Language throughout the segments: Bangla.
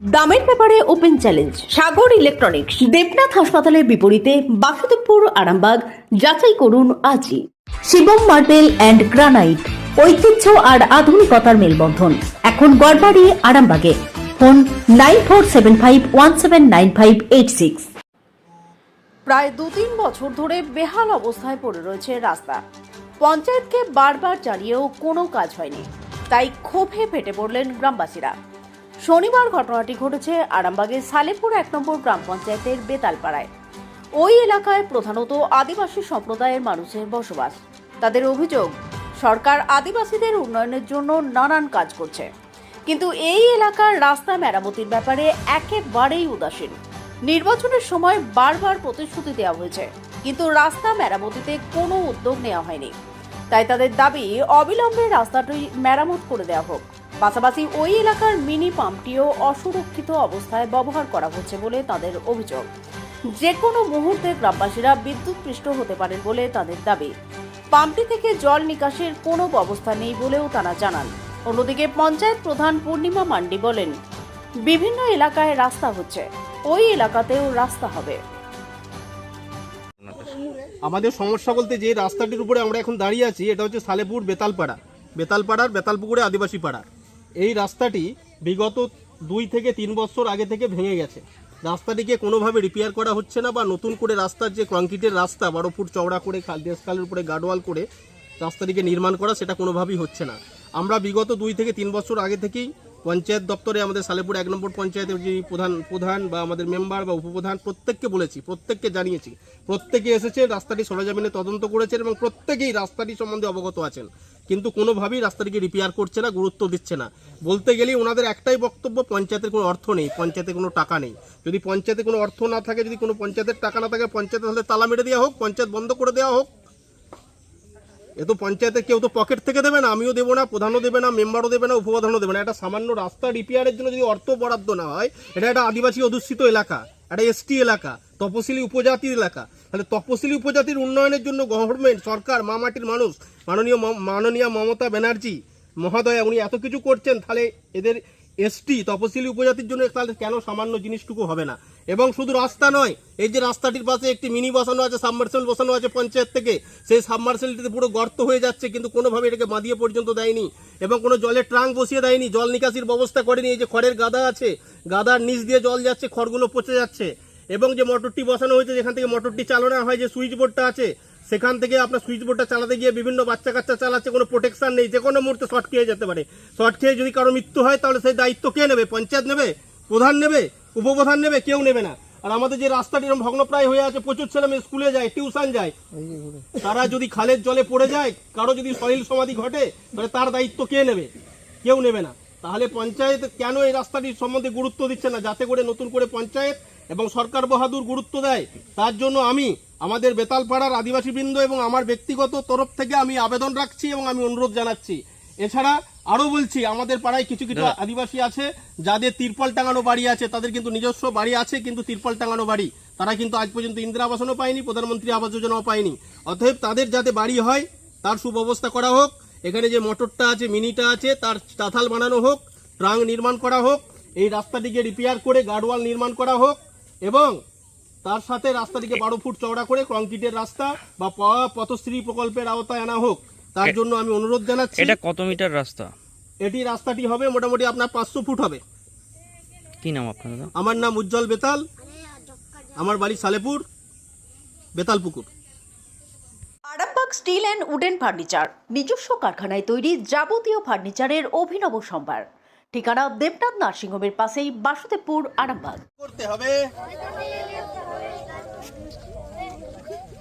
দামের ব্যাপারে open challenge Sagar electronics Debnath হাসপাতালের বিপরীতে বাসুদেবপুর, আরামবাগ, যাচাই করুন আজই। শিবম মার্বেল অ্যান্ড গ্রানাইট ঐতিহ্য আর আধুনিকতার মেলবন্ধন। এখন গড়বাড়ি, আরামবাগে। Phone nine four seven five one seven nine five eight six. প্রায় দু তিন বছর ধরে বেহাল অবস্থায় পড়ে রয়েছে রাস্তা। পঞ্চায়েতকে বারবার জানিয়েও কোনো কাজ হয়নি। তাই ক্ষোভে ফেটে পড়লেন গ্রামবাসীরা। শনিবার ঘটনাটি ঘটেছে আরামবাগের সালেপুর এক নম্বর গ্রাম পঞ্চায়েতের বেতালপাড়ায়। ওই এলাকায় প্রধানত আদিবাসী সম্প্রদায়ের মানুষের বসবাস। তাদের অভিযোগ, সরকার আদিবাসীদের উন্নয়নের জন্য নানান কাজ করছে। কিন্তু এই এলাকার রাস্তা মেরামতির ব্যাপারে একেবারেই উদাসীন। নির্বাচনের সময় বারবার প্রতিশ্রুতি দেওয়া হয়েছে, কিন্তু রাস্তা মেরামতিতে কোনো উদ্যোগ নেওয়া হয়নি। তাই তাদের দাবি, অবিলম্বে রাস্তাটি মেরামত করে দেওয়া হোক। পাশাপাশি ওই এলাকার মিনি পাম্পটিও অসুরক্ষিত অবস্থায় ব্যবহার করা হচ্ছে বলে তাদের অভিযোগ। যে কোনো মুহূর্তে গ্রামবাসীরা বিদ্যুৎ পৃষ্ঠ হতে পারেন বলে তাদের দাবি। পাম্পটি থেকে জল নিকাশের কোনো ব্যবস্থা নেই বলেও তারা জানান। অন্যদিকে পঞ্চায়েত প্রধান পূর্ণিমা মান্ডি বলেন, বিভিন্ন এলাকায় রাস্তা হচ্ছে। ওই এলাকাতেও রাস্তা হবে। আমাদের সমস্যা বলতে যে রাস্তাটির উপরে আমরা এখন দাঁড়িয়ে আছি, এটা হচ্ছে সালেপুর বেতালপাড়া। বেতালপাড়ার বেতালপুকুরে আদিবাসী পাড়া। এই রাস্তাটি বিগত দুই থেকে তিন বছর আগে থেকে ভেঙে গেছে। রাস্তাটিকে কোনোভাবে রিপেয়ার করা হচ্ছে না বা নতুন করে রাস্তার যে কংক্রিটের রাস্তা বারো ফুট চওড়া করে খাল দেশকালের উপরে গার্ডওয়াল করে রাস্তাটিকে নির্মাণ করা সেটা কোনোভাবেই হচ্ছে না। আমরা বিগত দুই থেকে তিন বছর আগে থেকেই পঞ্চায়েত দপ্তরে আমাদের সালেপুর এক নম্বর পঞ্চায়েতের যে প্রধান প্রধান বা আমাদের মেম্বার বা উপপ্রধান, প্রত্যেককে বলেছি, প্রত্যেককে জানিয়েছি। প্রত্যেকে এসেছে রাস্তাটি সরজমিনে তদন্ত করেছেন এবং প্রত্যেকেই রাস্তাটি সম্বন্ধে অবগত আছেন। কিন্তু কোনোভাবেই রাস্তাটিকে রিপেয়ার করছে না, গুরুত্ব দিচ্ছে না। বলতে গেলেই ওনাদের একটাই বক্তব্য, পঞ্চায়েতের কোনো অর্থ নেই, পঞ্চায়েতে কোনো টাকা নেই। যদি পঞ্চায়েতে কোনো অর্থ না থাকে, যদি কোনো পঞ্চায়েতের টাকা না থাকে পঞ্চায়েতে তাহলে তালা মেরে দেওয়া হোক, পঞ্চায়েত বন্ধ করে দেওয়া হোক। এ তো পঞ্চায়েতে কেউ তো পকেট থেকে দেবে না, আমিও দেবো না, প্রধানও দেবে না, মেম্বারও দেবে না, উপপ্রধানও দেবে না। একটা সামান্য রাস্তা রিপেয়ারের জন্য যদি অর্থ বরাদ্দ না হয়, এটা একটা আদিবাসী অধ্যুষিত এলাকা, একটা এসটি এলাকা, তপশিলি উপজাতির এলাকা। তাহলে তপশিলি উপজাতির উন্নয়নের জন্য গভর্নমেন্ট সরকার মামাটির মানুষ, মাননীয় মাননীয় মমতা ব্যানার্জি, মহোদয়া, উনি এত কিছু করছেন, তাহলে এদের এসটি তপশিলি উপজাতির জন্য তাহলে কেন সামান্য জিনিসটুকু হবে না? এবং শুধু রাস্তা নয়, এই যে রাস্তাটির পাশে একটি মিনি বসানো আছে সাবমার্সেল বসানো আছে পঞ্চায়েত থেকে, সেই সাবমার্সেলটিতে পুরো গর্ত হয়ে যাচ্ছে, কিন্তু কোনোভাবে এটাকে বাঁধিয়ে পর্যন্ত দেয়নি। এবং কোনো জলের ট্রাঙ্ক বসিয়ে দেয়নি, জল নিকাশির ব্যবস্থা করেনি, এই যে খড়ের গাদা আছে, গাদার নিচ দিয়ে জল যাচ্ছে, খড়গুলো পচে যাচ্ছে। এবং যে মোটরটি বসানো হয়েছে, যেখান থেকে মোটরটি চালানো হয়, যে সুইচ বোর্ডটা আছে, সেখান থেকে আপনার সুইচ বোর্ডটা চালাতে গিয়ে বিভিন্ন বাচ্চা কাচ্চা চালাচ্ছে, কোনো প্রোটেকশন নেই, যে কোনো মুহূর্তে শর্ট খেয়ে যেতে পারে। শর্ট খেয়ে যদি কারও মৃত্যু হয়, তাহলে সেই দায়িত্ব কে নেবে? পঞ্চায়েত নেবে? প্রধান নেবে? উপপ্রধান নেবে? কেউ নেবে না। আর আমাদের যে রাস্তাটি এরকম ভগ্নপ্রায় হয়ে আছে, প্রচুর ছেলে মেয়ে স্কুলে যায় টিউশন যায়। তারা যদি খালের জলে পড়ে যায়, কারও যদি শরীর সমাধি ঘটে, তাহলে তার দায়িত্ব কে নেবে? কেউ নেবে না। তাহলে পঞ্চায়েত কেন এই রাস্তাটির সম্বন্ধে গুরুত্ব দিচ্ছে না? যাতে করে নতুন করে পঞ্চায়েত এবং সরকার বাহাদুর গুরুত্ব দেয়। তার জন্য আমি আমাদের বেতালপাড়ার আদিবাসীবৃন্দ এবং আমার ব্যক্তিগত তরফ থেকে আমি আবেদন রাখছি এবং আমি অনুরোধ জানাচ্ছি। এছাড়া আরও বলছি আমাদের পাড়ায় কিছু কিছু আদিবাসী আছে যাদের তিরপল টাঙানো বাড়ি আছে তাদের কিন্তু নিজস্ব বাড়ি আছে কিন্তু তিরপল টাঙানো বাড়ি। তারা কিন্তু আজ পর্যন্ত ইন্দিরা আবাসনও পায়নি প্রধানমন্ত্রী আবাস যোজনাও পায়নি। অতএব তাদের যাতে বাড়ি হয় তার সুব্যবস্থা করা হোক। এখানে যে মোটরটা আছে মিনিটা আছে তার চাথাল বানানো হোক ট্রাঙ্ক নির্মাণ করা হোক এই রাস্তাটিকে রিপেয়ার করে গার্ডওয়াল নির্মাণ করা হোক। এবং তার সাথে রাস্তাটিকে বারো ফুট চওড়া করে কংক্রিটের রাস্তা বা পথশ্রী প্রকল্পের আওতায় আনা হোক তার জন্য আমি অনুরোধ জানাচ্ছি। এটা কত মিটার রাস্তা? এটি রাস্তাটি হবে মোটামুটি আপনার পাঁচশো ফুট হবে। কি নাম আপনার আমার নাম উজ্জ্বল বেতাল। আমার বাড়ি Salepur Betal Pukur Arambagh steel and wooden furniture নিজস্ব কারখানায় তৈরি যাবতীয় ফার্নিচারের অভিনব সম্ভার। ঠিকানা দেবনাথ নার্সিংহোমের পাশেই বাসুদেবপুর আরামবাগ। করতে হবে।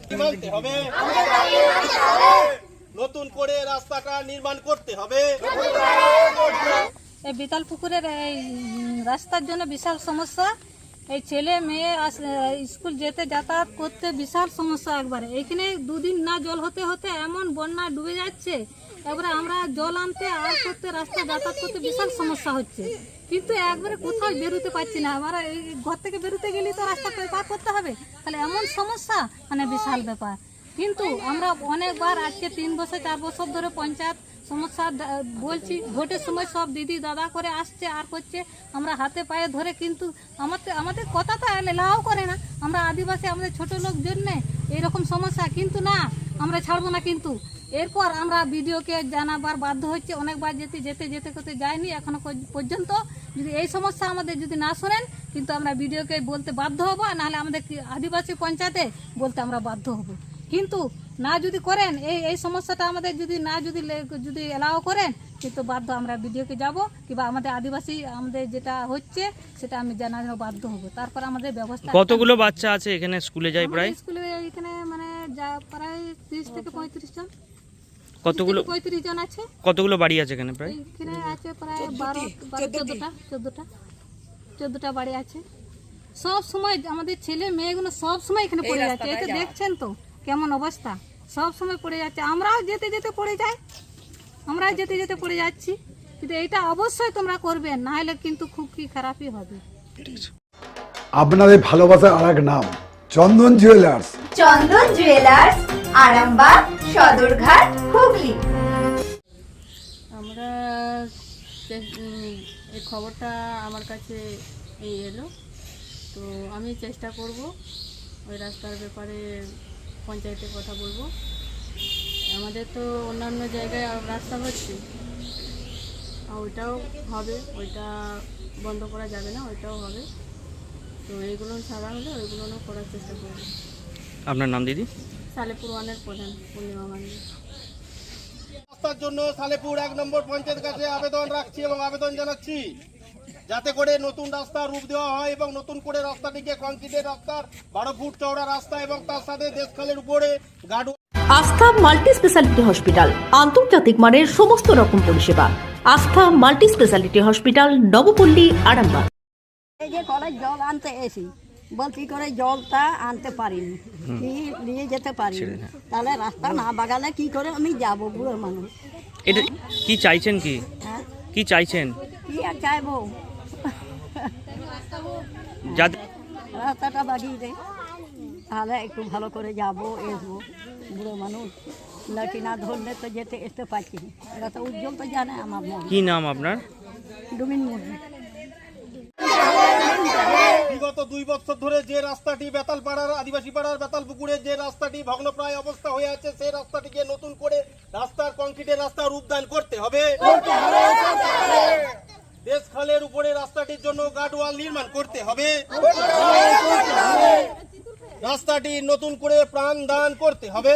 কি মানতে হবে। নতুন করে রাস্তাটা নির্মাণ করতে হবে। এই বিতাল পুকুরের এই রাস্তার জন্য বিশাল সমস্যা। এই ছেলে মেয়ে স্কুল যেতে যাতায়াত করতে বিশাল সমস্যা একবারে। এখানে দুদিন না জল হতে হতে এমন বন্যা ডুবে যাচ্ছে, একবারে আমরা জল আনতে আর করতে রাস্তা যাতায়াত করতে বিশাল সমস্যা হচ্ছে। কিন্তু একবারে কোথাও বেরোতে পারছি না। আমরা এই ঘর থেকে বেরোতে গেলে তো রাস্তা পার করতে হবে। তাহলে এমন সমস্যা মানে বিশাল ব্যাপার। কিন্তু আমরা অনেকবার আজকে তিন বছর, চার বছর ধরে পঞ্চায়েত সমস্যা বলছি, ভোটের সময় সব দিদি দাদা করে আসছে, আর করছে। আমরা হাতে পায়ে ধরে কিন্তু আমাদের আমাদের কথা তো এলাও করে না। আমরা আদিবাসী, আমাদের ছোট লোক জন্যে এরকম সমস্যা কিন্তু না, আমরা ছাড়বো না কিন্তু। এরপর আমরা ভিডিওকে জানাবার বাধ্য হচ্ছে। অনেকবার যেতে যেতে যেতে, করতে যাইনি এখনও পর্যন্ত। যদি এই সমস্যা আমাদের যদি না শোনেন, কিন্তু আমরা ভিডিওকে বলতে বাধ্য হব নাহলে আমাদের আদিবাসী পঞ্চায়েতে বলতে আমরা বাধ্য হব। কিন্তু না যদি করেন এই এই সমস্যাটা আমাদের যদি না যদি লে- যদি এলাও করেন কিন্তু বাধ্য আমরা ভিডিওকে যাব কিংবা আমাদের আদিবাসী আমাদের যেটা হচ্ছে সেটা আমি জানানো বাধ্য হব। তারপর আমাদের ব্যবস্থা কতগুলো বাচ্চা আছে এখানে স্কুলে যায় প্রায়? স্কুলে এখানে মানে যা প্রায় তিরিশ থেকে পঁয়ত্রিশ জন। কতগুলো পঁয়ত্রিশ জন আছে। কতগুলো বাড়ি আছে এখানে প্রায়? এখানে আছে প্রায় বারো বারো চোদ্দটা। চোদ্দটা চোদ্দটা। বাড়ি আছে। সব সময় আমাদের ছেলে মেয়েগুলো সব সময় এখানে পড়ে যাচ্ছে এটা দেখছেন তো কেমন অবস্থা? সব সময় পড়ে যাচ্ছে। আমরাও যেতে যেতে পড়ে যাই। আমরাও যেতে যেতে পড়ে যাচ্ছি। কিন্তু এটা অবশ্যই তোমরা করবে না হলে কিন্তু খুব কি খারাপই হবে। আপনাদের ভালোবাসার আর এক নাম চন্দন জুয়েলার্স চন্দন জুয়েলার্স আরামবাগ সদরঘাট হুগলি। আমরা এই খবরটা আমার কাছে এই এলো। তো আমি চেষ্টা করব ওই রাস্তার ব্যাপারে পঞ্চায়েতে কথা বলব। আমাদের তো অন্যান্য জায়গায় আর রাস্তা হচ্ছে। ওইটাও হবে ওইটা বন্ধ করা যাবে না ওইটাও হবে। তো এইগুলো ছাড়া হলে ওইগুলো করার চেষ্টা করব। আপনার নাম দিদি? সালেপুর ওয়ানের প্রধান পূর্ণিমা মান্ডি। রাস্তার জন্য সালেপুর এক নম্বর পঞ্চায়েত কাছে আবেদন রাখছি এবং আবেদন জানাচ্ছি। যাতে করে নতুন রাস্তা রূপ দেওয়া হয় এবং নতুন করে রাস্তাটিকে কংক্রিটের রাস্তার বারো ফুট চওড়া রাস্তা এবং তার সাথে দেশখালের উপরে গার্ড আস্থা মাল্টি স্পেশালিটি হসপিটাল আন্তর্জাতিক মানের সমস্ত রকম পরিষেবা। Astha multi speciality hospital Nabapalli Arambagh. এই যে কলের জল আনতে এসি বলছি করে জলটা আনতে পারিনি? কি নিয়ে যেতে পারিনি? তাহলে রাস্তা না বাগালে কি করে আমি যাব বুড়ো মানুষ? এটা কি চাইছেন কি? হ্যাঁ? কি চাইছেন? কি আর চাইব? রাস্তাটা বাগিয়ে দে তাহলে একটু ভালো করে যাব আসব বুড়ো মানুষ। লাঠি না ধরলে তো যেতে আসতে পারছি না। এরা তো উজ্জ্বল তো জানে আমার মন। কি নাম আপনার? ডুমিন মুরগি বিগত দুই বছর ধরে যে রাস্তাটি বেতালপাড়ার আদিবাসী পাড়ার বেতাল পুকুরের যে রাস্তাটি ভগ্নপ্রায় অবস্থা হয়ে আছে সেই রাস্তাটিকে নতুন করে রাস্তার কংক্রিটের রাস্তা রূপদান করতে হবে। দেশ খালের উপরে রাস্তাটির জন্য গার্ডওয়াল নির্মাণ করতে হবে। রাস্তাটি নতুন করে প্রাণ দান করতে হবে।